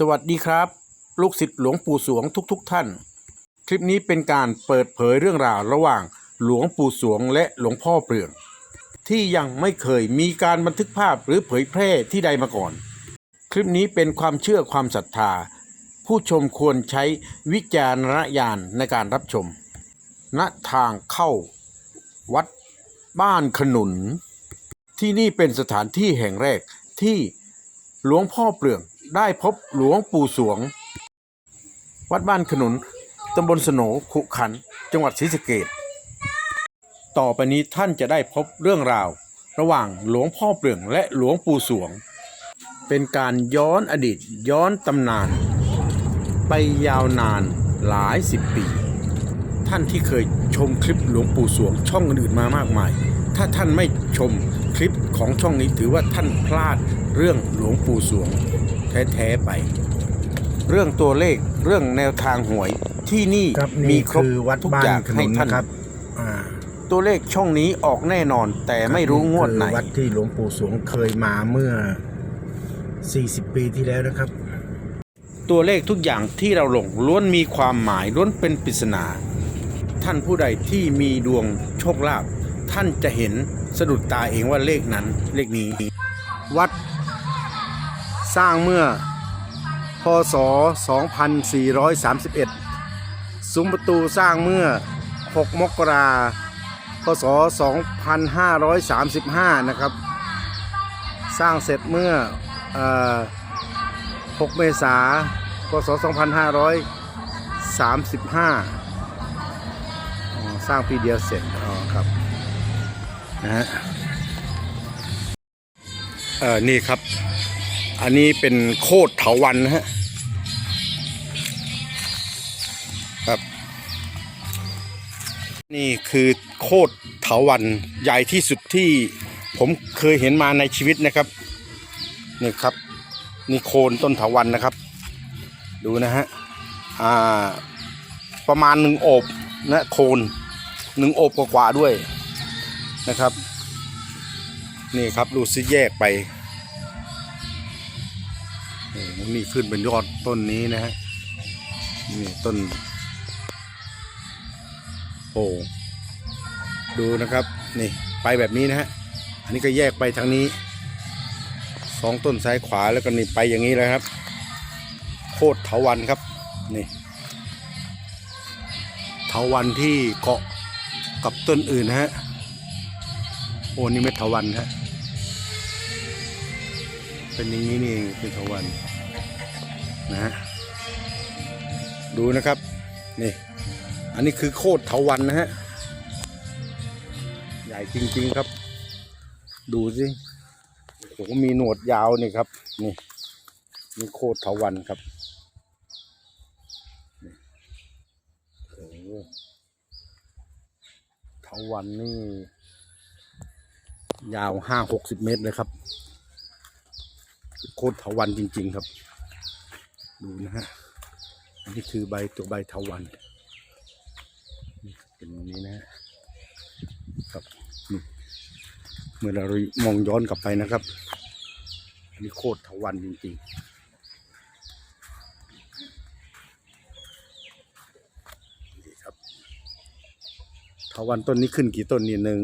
สวัสดีครับ ลูกศิษย์หลวงปู่สวงทุกๆทท่าน คลิปนี้เป็นการเปิดเผยเรื่องราวระหว่างหลวงปู่สวงและหลวงพ่อเปลือง ที่ยังไม่เคยมีการบันทึกภาพหรือเผยแพร่ที่ใดมาก่อน คลิปนี้เป็นความเชื่อความศรัทธา ผู้ชมควรใช้วิจารณญาณในการรับชมณทางเข้า วัดบ้านขนุน ที่นี่เป็นสถานที่แห่งแรกที่หลวงพ่อเปลือง ได้พบหลวงปู่สวง วัดบ้านขนุนตำบลสโหนขุขัน จังหวัดศรีสะเกดต่อไปนี้ท่านจะได้พบเรื่องราว ระหว่างหลวงพ่อเปลืองและหลวงปู่สวง เป็นการย้อนอดีตย้อนตำนาน ไปยาวนานหลายสิบปี ท่านที่เคยชมคลิปหลวงปู่สวงช่องอื่นมามากมาย ถ้าท่านไม่ชมคลิปของช่องนี้ถือว่าท่านพลาดเรื่องหลวงปู่สวง แท้ๆไป เรื่องตัวเลขเรื่องแนวทางหวยที่นี่ครับมีนี่ครบคือวัดทุกบ้าอนย่างขนุให้นท่าน นะครับอ่าตัวเลขช่องนี้ออกแน่นอน แต่ไม่รู้งวดไหน คือวัดที่หลวงปู่สวงเคยมาเมื่อ 40 ปีที่แล้วนะครับ ตัวเลขทุกอย่างที่เราลงล้วนมีความหมายล้วนเป็นปริศนา ท่านผู้ใดที่มีดวงโชคลาภท่านจะเห็นสะดุดตาเองว่าเลขนั้นเลขนี้ วัด สร้างเมื่อ พศ 2431 ซุ้มประตูสร้างเมื่อ 6 มกราพศ 2535 นะครับ สร้างเสร็จเมื่ออ6เมษาพศ 2535 สร้างปีเดียวเสร็จอ๋อครับนะฮะเออนี่ครับ อันนี้เป็นโคดเถาวันนะฮะครับ นี่คือโคดเถาวันใหญ่ที่สุดที่ผมเคยเห็นมาในชีวิตนะครับนี่ครับ นี่โคนต้นเถาวันนะครับ ดูนะฮะอ่าประมาณหนึ่งโอบนะโคนหนึ่งโอบกว่าด้วยนะครับ นี่ครับดูซิแยกไป โอ้โหนี่ขึ้นเป็นยอดต้นนี้นะฮะนี่ต้นโอ้ดูนะครับนี่ไปแบบนี้นะฮะอันนี้ก็แยกไปทางนี้สองต้นซ้ายขวาแล้วก็นี่ไปอย่างนี้เลยครับ โคตรเถาวันครับนี่เถาวันที่เกาะกับต้นอื่นนะฮะโอ้นี่ไม่เถาวันฮะเป็นอย่างนี้นี่เองเป็นเถาวัน นะฮะดูนะครับนี่อันนี้คือโคตรเถาวันนะฮะใหญ่จริง ๆครับ ดูสิโอ้โหมีหนวดยาวนี่ครับนี่นี่โคตรเถาวันครับโอ้เถาวันนี่ ยาวห้าหกสิบเมตรเลยครับ โคตรเถาวันจริง ๆ ครับ ดูนะฮะ อันนี้คือใบตัวใบเถาวันเป็นนี้นะครับเมื่อเรามองย้อนกลับไปนะครับ อันนี้โคตรทวันจริงๆนี่ครับทวันต้นนี้ขึ้นกี่ต้นนี่หนึ่ง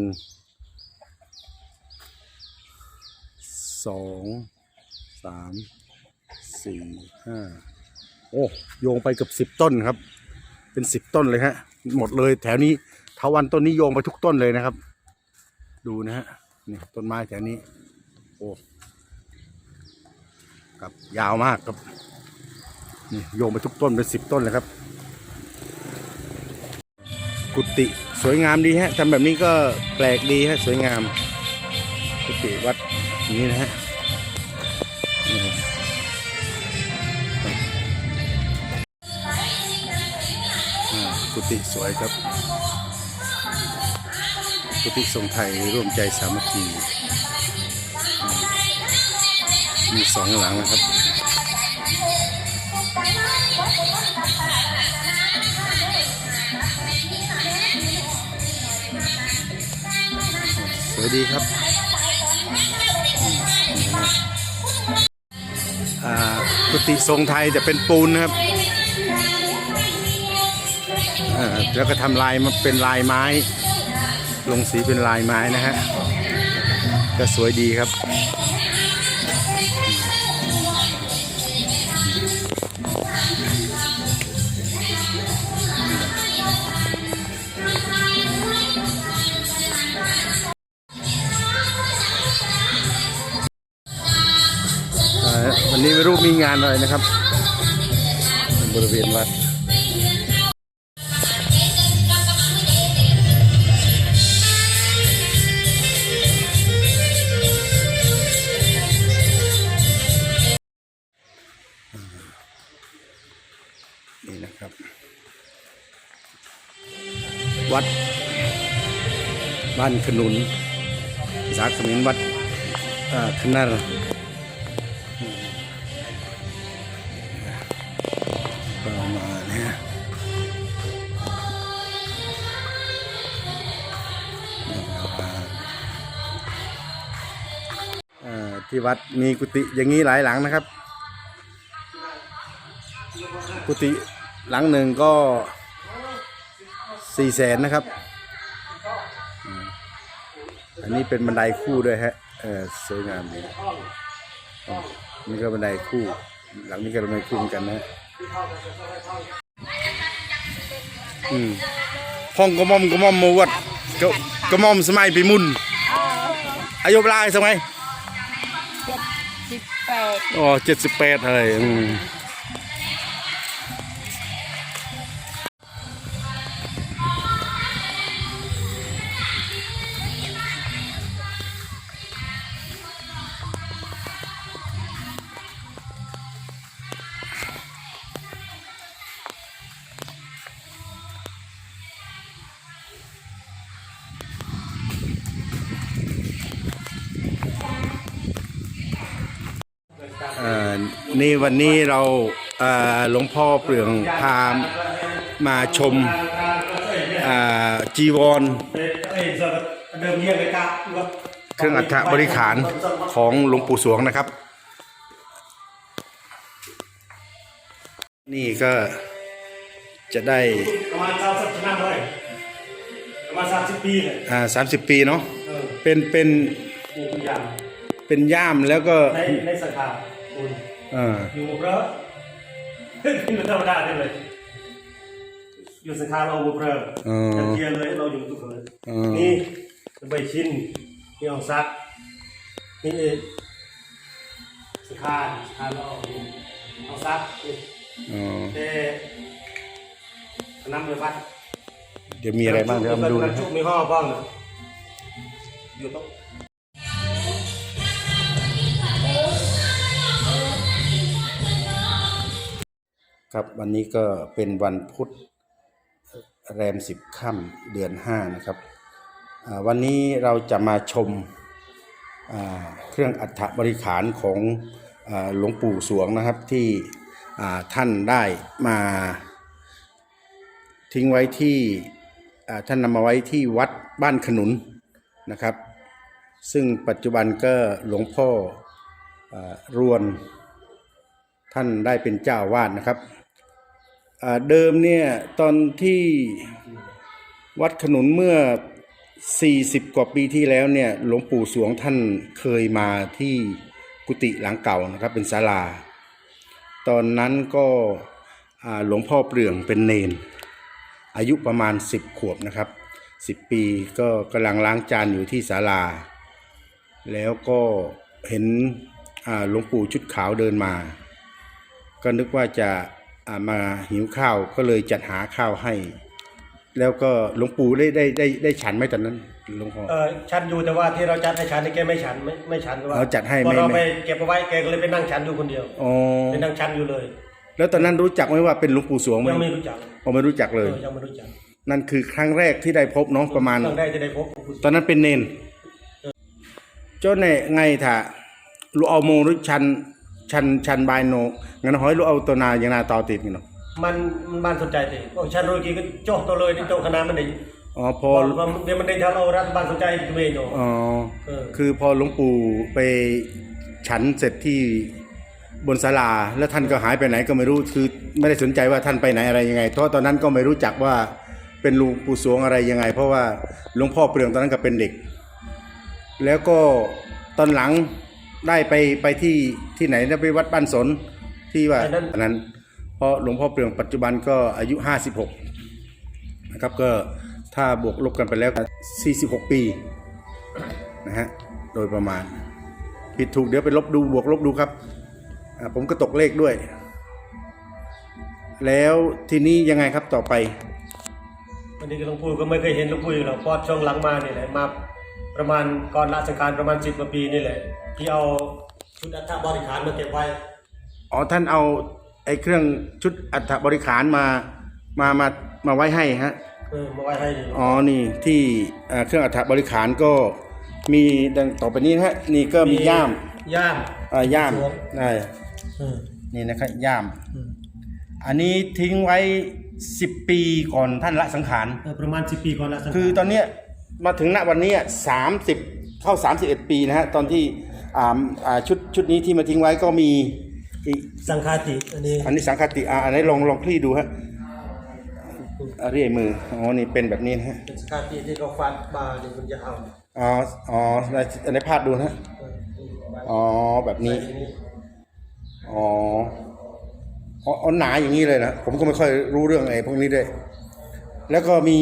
สองสาม สี่ห้าโอ้โยงไปเกือบสิบต้นครับ เป็นสิบต้นเลยฮะ หมดเลยแถวนี้ทาวันต้นนี้โยงไปทุกต้นเลยนะครับ ดูนะฮะนี่ต้นไม้แถวนี้ โอ้ครับยาวมากครับนี่โยงไปทุกต้นเป็นสิบต้นเลยครับ กุฏิสวยงามดีฮะทำแบบนี้ก็แปลกดีฮะสวยงาม กุฏิวัดนี้นะฮะ กุฏิสวยครับ กุฏิทรงไทยร่วมใจสามัคคีมีสองหลังนะครับ สวยดีครับอ่ากุฏิทรงไทยแต่เป็นปูนนะครับ แล้วก็ทำลายมาเป็นลายไม้ ลงสีเป็นลายไม้นะฮะก็สวยดีครับเอ่อวันนี้ไม่รู้มีงานอะไรนะครับ บริเวณวัด บ้านขนุนภาษาเขมรวัดอ่าขนารประมาณนี้ยเอ่อที่วัดมีกุฏิอย่างนี้หลายหลังนะครับ กุฏิหลังหนึ่งก็สี่แสนนะครับ อันนี้เป็นบันไดคู่ด้วยฮะเออสวยงามดีอ๋อนี่ก็บันไดคู่ หลังนี้ก็บันไดคู่เหมือนกันนะอืมห้องกระหม่อมกระหม่อมมาวัดกระกระหม่อมสมัยปีมุนอายุเวลาสมัยสิบแปดอ๋อเจ็ดสิบแปดอะไรอืม นี่วันนี้เราหลวงพ่อเปลืองพามาชมจีวรเครื่องอัฐบริขารของหลวงปู่สวงนะครับ นี่ก็จะได้ประมาณสามสิบปีเลยประมาณสามสิบปีเลยอ่าสามสิบปีเนาะเป็นเป็นเป็นย่ามแล้วก็ในในสาขาคุณ เออ อยู่บุบเรอนี่มันธรรมดาเลย อยู่สาขาเราบุบเรอเออกันเทียนเลยเราอยู่ทุกคนเลยเออนี่ใบชิ้นนี่เอาซักนี่เองสาขาสาขาเราเอาซักนี่อ๋อแต่น้ำเลยวัด เดี๋ยวมีอะไรบ้างเดี๋ยวเอามาดูนะคชุรับบมีห่อบ้างนะอยู่โต๊ะ ครับวันนี้ก็เป็นวันพุธแรมสิบค่ำเดือนห้านะครับวันนี้เราจะมาชมเครื่องอัฐบริขารของหลวงปู่สวงนะครับที่ท่านได้มาทิ้งไว้ที่ท่านนำมาไว้ที่วัดบ้านขนุนนะครับ ซึ่งปัจจุบันก็หลวงพ่ออรวนท่านได้เป็นเจ้าวาดนะครับ เดิมเนี่ยตอนที่วัดขนุนเมื่อ 40 กว่าปีที่แล้วเนี่ยหลวงปู่สวงท่านเคยมาที่กุฏิหลังเก่านะครับเป็นศาลา ตอนนั้นก็หลวงพ่อเปลืองเป็นเนน อายุประมาณ 10 ขวบนะครับ 10 ปีก็กำลังล้างจานอยู่ที่ศาลา แล้วก็เห็นหลวงปู่ชุดขาวเดินมา ก็นึกว่าจะ มาหิวข้าวก็เลยจัดหาข้าวให้ แล้วก็หลวงปู่ได้ได้ได้ได้ฉันไหมตอนนั้นหลวงพ่อ เออฉันอยู่แต่ว่าที่เราจัดให้ฉันนี่แกไม่ฉันไม่ไม่ฉันว่าเอาจัดให้พอไม่เราไม่ ไปเก็บเอาไว้แกก็เลยไปนั่งฉันอยู่คนเดียวอ๋อไปนั่งฉันอยู่เลยแล้วตอนนั้นรู้จักไหมว่าเป็นหลวงปู่สวงไหมยังไม่รู้จักอ๋อไม่รู้จักเอเลอยยังไม่รู้จักนั่นคือครั้งแรกที่ได้พบเนาะประมาณครั้งแรกจะได้พบหลวงปู่ตอนนั้นเป็นเนน เจ้าเนี่ยไงถ้าลูกเอาโมงหรือชัน ชันชันบายโนงั้นหอยลูกเอาตัวนาอย่างนาต่อติดกันเนาะมันมันบ้านสนใจติโอ้ฉันรู้กี่ก็โจ้ตัวเลยที่โจ้คณะมันได้อ๋อพพออเดี๋ยวมันได้ทางเรารัฐบาลสนใจตัวเองเนาะอ๋อเออคือพอหลวงปู่ไปฉันเสร็จที่บนศาลาแล้วท่านก็หายไปไหนก็ไม่รู้คือไม่ได้สนใจว่าท่านไปไหนอะไรยังไง เพราะตอนนั้นก็ไม่รู้จักว่าเป็นหลวงปู่สวงอะไรยังไง เพราะว่าหลวงพ่อเปลืองตอนนั้นก็เป็นเด็ก แล้วก็ตอนหลัง ได้ไปไปที่ที่ไหนนะไปวัดบ้านสนที่ว่าอันนั้น อันนั้นเพราะหลวงพ่อเปลืองปัจจุบันก็อายุ 56 นะครับ ก็ถ้าบวกลบกันไปแล้วก็46 ปี นะฮะ โดยประมาณ ผิดถูกเดี๋ยวไปลบดูบวกลบดูครับอ่าผมก็ตกเลขด้วย แล้วทีนี้ยังไงครับต่อไป วันนี้ก็หลวงปู่ก็ไม่เคยเห็นหลวงปู่อยู่หรอกเพราะช่วงหลังมานี่แหละมาประมาณก่อนละสังการประมาณสิบกว่าปีนี่แหละ ที่เอาชุดอัฐบริขารมาเก็บไว้ อ๋อท่านเอาไอ้เครื่องชุดอัฐบริขารมามามามาไว้ให้ฮะเออมาไว้ให้นี่อ๋อนี่ที่อ่าเครื่องอัฐบริขารก็มีดังต่อไปนี้นะฮะนี่ก็มีย่ามย่ามอ่าย่ามสวงได้เออนี่นะครับย่าม อืมอันนี้ทิ้งไว้ 10 ปีก่อนท่านละสังขาร เออประมาณสิบปีก่อนละสังคือตอนเนี้ยมาถึงณวันเนี้สามสิบเข้า 31 ปีนะฮะตอนที่ อ่าอ่าชุดชุดนี้ที่มาทิ้งไว้ก็มีอีกสังฆาติอันนี้อันนี้สังคติอ่าอันนี้ลองลองคลี่ดูฮะอ่าเรียกมืออ๋อนี่เป็นแบบนี้นะฮะเป็นสังฆาติที่เขาฟันมาเนี่ยมันจะเอาอ๋ออ๋อในอันนี้พาดดูนะฮะเอออ๋อแบบนี้ใส่นี่อ๋ออ๋ออ๋อหนาอย่างนี้เลยนะผมก็ไม่ค่อยรู้เรื่องไอ้พวกนี้ด้วยแล้วก็มี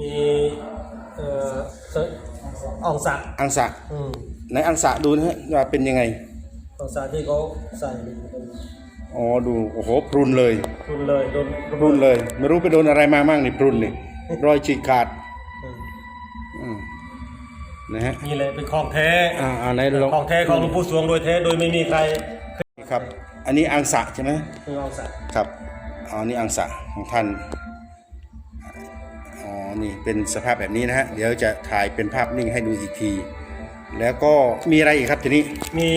มีเอ่อเสอ่องสักอังสะอืม ไหนอังสะดูนะฮะว่าเป็นยังไงอ่องสักที่เขาใส่นี่เป็นอ๋อดูโอ้โหพรุนเลยรุนเลยโดนพรุนเลย ไม่รู้ไปโดนอะไรมามั่งนี่พรุนนี่รอยฉีกขาดอืมอืมนะฮะนี่แหละเป็นของแท้อ่าอ่าไหนลองของแท้ของหลวงปู่สวงโดยแท้โดยไม่มีใครครับ อันนี้อังสะใช่ไหมคืออ่องสักครับอ๋อนี่อังสะของท่านอ๋อนี่เป็นสภาพแบบนี้นะฮะเดี๋ยวจะถ่ายเป็นภาพนิ่งให้ดูอีกที แล้วก็มีอะไรอีกครับทีนี้มี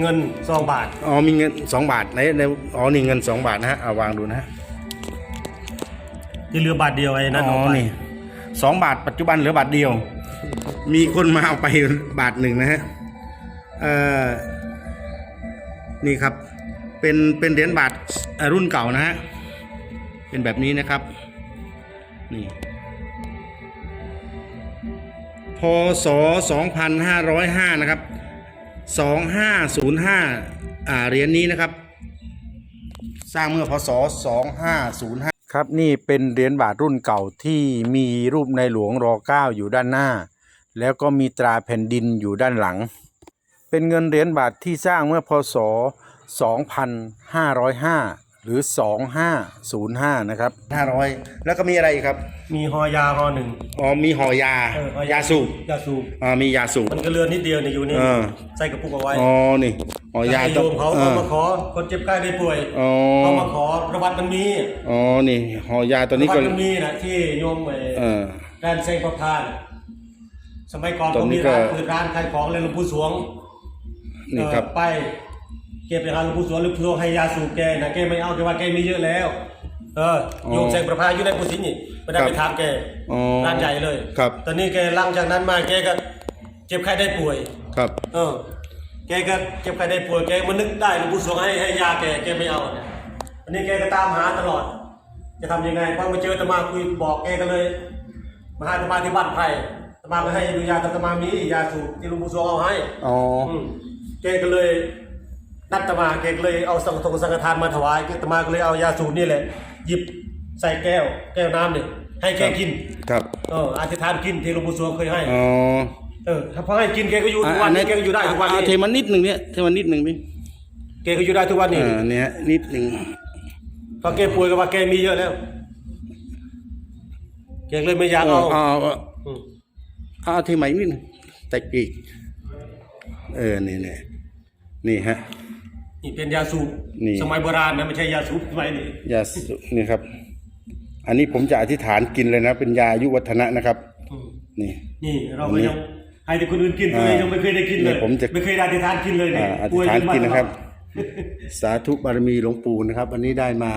เงินสองบาท อ๋อมีเงินสองบาทในในอ๋อนี่เงินสองบาทนะฮะเอาวางดูนะฮะที่เหลือบาทเดียวไอ้นั่นอ๋เอาอไปนี่สองบาทปัจจุบันเหลือบาทเดียว มีคนมาเอาไปบาทหนึ่งนะฮะเอ่อนี่ครับ เป็นเป็นเหรียญบาทเอ่อรุ่นเก่านะฮะเป็นแบบนี้นะครับ นี่ พศ 2505 นะครับ 2505 อ่าเหรียญนี้นะครับ สร้างเมื่อพศ 2505 ครับนี่เป็นเหรียญบาทรุ่นเก่าที่มีรูปในหลวงร9อยู่ด้านหน้า แล้วก็มีตราแผ่นดินอยู่ด้านหลัง เป็นเงินเหรียญบาทที่สร้างเมื่อพศ 2505 หรือ 2505 นะครับ500แล้วก็มีอะไรอีกครับมีหอยาหอหนึ่ง อ๋อมีห่อยาเออหอยาสูบยาสูบอ่ามียาสูบ มันก็เลือนนิดเดียวเนี่ยอยู่นี่เออ ใส่กระปุกเอาไว้อ๋อนี่ห่อยาให้โยมเขาเอเขาอมาขอคนเจ็บไข้ได้ป่วยอ๋อเขามาขอประวัติมันมีอ๋อนี่ห่อยาตัวประนี้วัก็ติมันมีนะที่โยมไอ้เออ ด้านเซงประพาน สมัยก่อนตรเขางนี้มีร้านก็ เปิดร้านขายของเลยหลวงปู่สวงนี่ครับ เอ่อไปเก็บ ไปหาหลวงปู่สวงหลวงปู่สวงให้ยาสูบแกนะแกไม่เอาแกว่าแกมีเยอะแล้ว เออโยมเซงประพานอยู่ในกุฏินี่ไม่ได้ครับไปถามแกอ๋อร้านใหญ่เลยครับ ตอนนี้แกหลังจากนั้นมาแกก็เจ็บไข้ได้ป่วย ครับ เออ แกก็เจ็บไข้ได้ป่วยแกมันนึกได้หลวงปู่สวงให้ให้ยาแกแกไม่เอาเนี่ยอันนี้แกก็ตามหาตลอด จะทำยังไงพอมาเจออาตมาคุยบอกแกก็เลย มาหาอาตมาที่บ้านไผ่อาตมาก็ให้ดูยาอาตมามียาสูบที่หลวงปู่สวงเอาให้ อ๋อมแกก็เลย นัดอาตมาแกก็เลยเอาสังฆทงสังฆทานมาถวายอาตมาก็เลยเอายาสูบนี่แหละ หยิบใส่แก้ว แก้วน้ำเนี่ยให้แกกินครับเอออธิษฐานกินที่หลวงปู่สวงเคยให้อ๋อเออถ้าพอให้กินแกก็อยู่ทุกวันนี้แกก็อยู่ได้ทุกวันอ่าเทนี้มันนิดหนึ่งเนี่ยเทมันนิดหนึ่งพี่แกก็อยู่ได้ทุกวันนี้อ่าเนี่ยนิดหนึ่งพอแกป่วยก็ว่าแกมีเยอะแล้วแกเลยไม่อยากอ๋อเอาเอาเอาอืมเอาเทใหม่นิดหนึ่งแต่ปีกเออนี่เนี่ยนี่ฮะ นี่เป็นยาสูบนี่ สมัยโบราณนะไม่ใช่ยาสูบสมัยนี้ยาสุนี่ครับ อันนี้ผมจะอธิษฐานกินเลยนะ เป็นยาอายุวัฒนะนะครับ อืมนี่ นี่เราก็ยังให้แต่คนอื่นกินตัวเองยังไม่เคยได้กินเลยนี่ผมจะไม่เคยได้อธิษฐานกินเลยนี่อ่าอธิป่ษวยฐานจมากินนะครับตลอดสาธุบารมีหลวงปู่นะครับ อันนี้ได้มา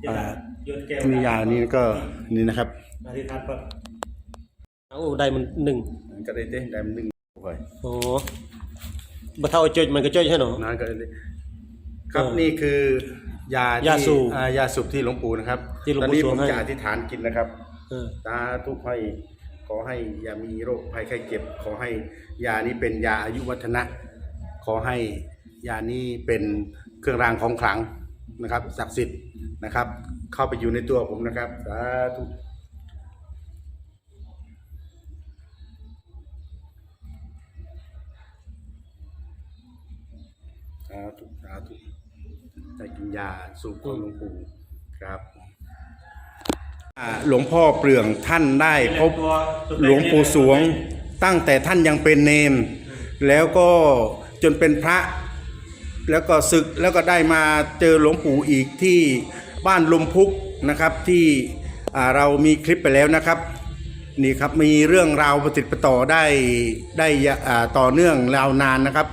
เดี๋ยวนะโยนแก้วมียานี้ก็นี่นะครับ อธิษฐานปั๊บเอาได้มันหนึ่งก็ได้ได้ได้มันหนึ่งไปโอ้บะเท่าไอ้เจยมันก็เจยใช่หนอนั่นก็เลย ครับเออนี่คือยาที่ยาสูบอ่ายาสูบที่หลวงปู่นะครับที่หลวงตอนปู่นี้สผวงมให้ จะอธิษฐานกินนะครับ เออ สาธุให้ขอให้อย่ามีโรคภัยไข้เจ็บ ขอให้ยานี้เป็นยาอายุวัฒนะ ขอให้ยานี้เป็นเครื่องรางของขลังนะครับศักดิ์สิทธิ์นะครับ เข้าไปอยู่ในตัวผมนะครับ สาธุ ได้กินยาสูบของหลวงปู่ครับอ่าหลวงพ่อเปลืองท่านได้พบหลวงปู่สวง ตั้งแต่ท่านยังเป็นเนนแล้วก็จนเป็นพระ แล้วก็ศึกแล้วก็ได้มาเจอหลวงปู่อีกที่บ้านลมพุกนะครับที่อ่าเรามีคลิปไปแล้วนะครับ นี่ครับมีเรื่องราวประติดประต่อได้ได้อ่าต่อเนื่องยาวนานนะครับ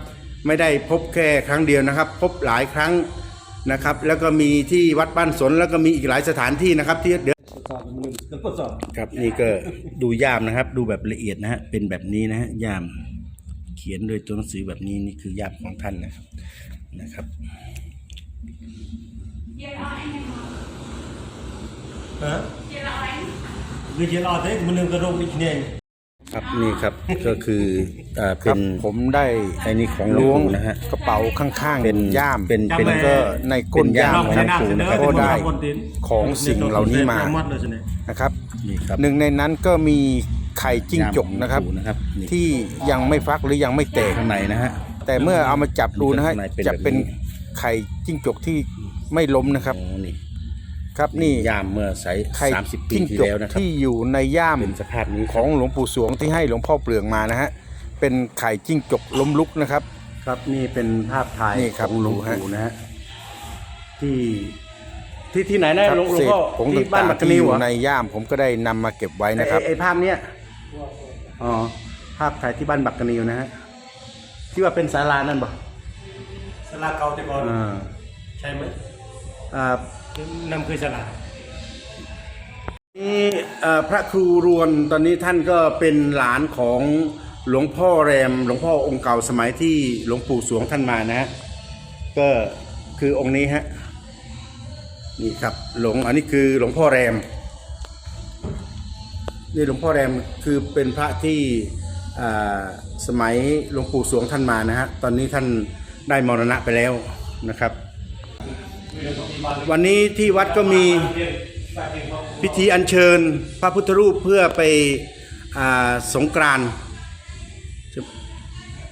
ไม่ได้พบแค่ครั้งเดียวนะครับ พบหลายครั้ง นะครับ แล้วก็มีที่วัดบ้านสนแล้วก็มีอีกหลายสถานที่นะครับที่เดี๋ยวสอบมันก็ทดสอบครับนี่ก็ดูย่ามนะครับ ดูแบบละเอียดนะฮะเป็นแบบนี้นะฮะย่าม เขียนโดยตัวหนังสือแบบนี้นี่คือย่ามของท่านนะครับนะครับฮะคือเจรอ ดเด้มันนึงกระโดงอีกเนี่ยครับนี่ครับก็คืออ่าคเป็รับนผมได้ไอ้นี่ของหลวล้วงงปู่นะฮะ กระเป๋าข้างๆเป็นย่ามเป็นเป็นแล้วก็ในก้นย่ามเป็นขย่าองมปู่นะครับก็ได้ของสิ่งเหล่านี้มามัดเลยใช่ไหมนะครับนี่ครับหนึ่งในนั้นก็มีไข่จิ้งจกย่ามของนะครับปู่นะครับนี่ ที่ยังไม่ฟักหรือยังไม่แตก ข้างในนะฮะ แต่เมื่อเอามาจับดูนะฮะข้างในเป็นจะเป็นแบบนี้ไข่จิ้งจกที่ไม่ล้มนะครับอ๋อนี่ ครับนี่ย่ามเมื่อใสไข่สามสิบปีจิ้งที่จกแล้วนะครับที่อยู่ในย่ามเป็นสภาพนี้ของหลวงปู่สวงที่ให้หลวงพ่อเปลืองมานะฮะเป็นไข่จิ้งจกล้มลุกนะครับ ครับนี่เป็นภาพถ่ายนี่ครับของหลวงดูฮะปู่นะฮะที่ที่ที่ไหนนะครัหลวงหลวเศงษพ่อผงที่บ้าต่านงบักๆกะที่นิอวเหรยู่อในย่ามผมก็ได้นำมาเก็บไว้นะครับไอ้ไอ้ภาพเนี้ยอ๋อภาพถ่ายที่บ้านบักกะนิวนะฮะที่ว่าเป็นศาลานั่นบ่สลาเก่าแต่ก่อนอ่าใช่ไหมอ่า นำคือสลานี่พระครูรวนตอนนี้ท่านก็เป็นหลานของหลวงพ่อแรม หลวงพ่อองค์เก่าสมัยที่หลวงปู่สวงท่านมานะฮะก็คือองค์นี้ฮะนี่ครับหลวงอันนี้คือหลวงพ่อแรมนี่หลวงพ่อแรมคือเป็นพระที่สมัยหลวงปู่สวงท่านมานะฮะตอนนี้ท่านได้มรณะไปแล้วนะครับ วันนี้ที่วัดก็มีพิธีอัญเชิญพระพุทธรูปเพื่อไปอสงกรานต์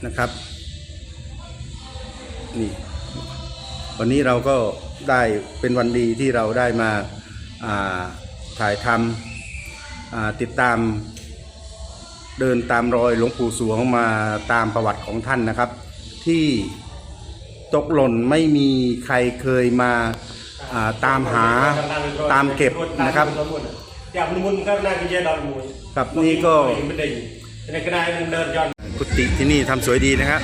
นะครับนี่วันนี้เราก็ได้เป็นวันดีที่เราได้มาาถ่ายทำติดตามเดินตามรอยหลวงปู่สวงมาตามประวัติของท่านนะครับ ที่ ตกหล่นไม่มีใครเคยมาอ่าตามหาตามเก็บนะครับ อยากมันมุนก็น่ากินเยอะดอนมวยครับนี่ก็ ไม่ได้ในกระดานเดินย้อน กุฏิที่นี่ทำสวยดีนะครับ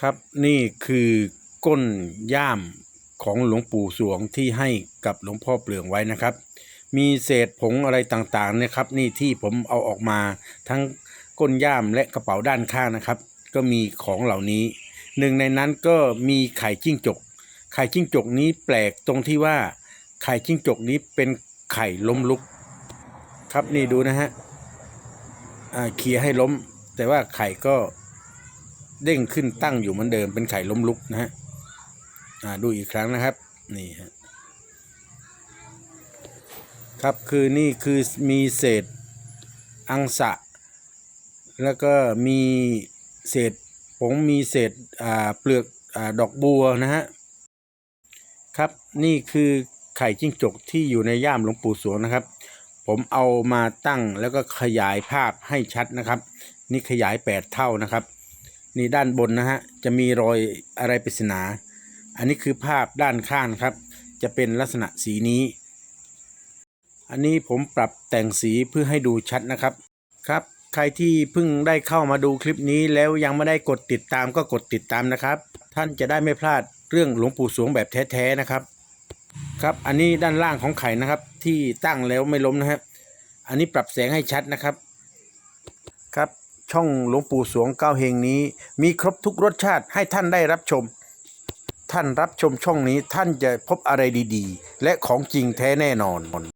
ครับนี่คือก้นย่ามของหลวงปู่สวงที่ให้กับหลวงพ่อเปลืองไว้นะครับ มีเศษผงอะไรต่างๆนะครับ นี่ที่ผมเอาออกมาทั้งก้นย่ามและกระเป๋าด้านข้างนะครับ ก็มีของเหล่านี้หนึ่งในนั้นก็มีไข่จิ้งจก ไข่จิ้งจกนี้แปลกตรงที่ว่าไข่จิ้งจกนี้เป็นไข่ล้มลุก ครับนี่ดูนะฮะอาเคลียให้ล้ม แต่ว่าไข่ก็เด้งขึ้นตั้งอยู่เหมือนเดิมเป็นไข่ล้มลุกนะฮะอาดูอีกครั้งนะครับนี่ฮะ ครับคือนี่คือมีเศษอังสะ แล้วก็มีเศษผงมีเศษอ่าเปลือกอาดอกบัวนะฮะครับนี่คือไข่จิ้งจกที่อยู่ในย่ามหลวงปู่สวงนะครับ ผมเอามาตั้งแล้วก็ขยายภาพให้ชัดนะครับ นี่ขยาย 8 เท่านะครับ นี่ด้านบนนะฮะจะมีรอยอะไรปริศนา อันนี้คือภาพด้านข้างครับ จะเป็นลักษณะสีนี้ อันนี้ผมปรับแต่งสีเพื่อให้ดูชัดนะครับ ครับ ใครที่เพิ่งได้เข้ามาดูคลิปนี้แล้วยังไม่ได้กดติดตามก็กดติดตามนะครับ ท่านจะได้ไม่พลาดเรื่องหลวงปู่สวงแบบแท้ๆนะครับ ครับอันนี้ด้านล่างของไข่นะครับ ที่ตั้งแล้วไม่ล้มนะครับ อันนี้ปรับแสงให้ชัดนะครับ ครับช่องหลวงปู่สวงเก้าเฮงนี้ มีครบทุกรสชาติให้ท่านได้รับชม ท่านรับชมช่องนี้ท่านจะพบอะไรดีๆ และของจริงแท้แน่นอน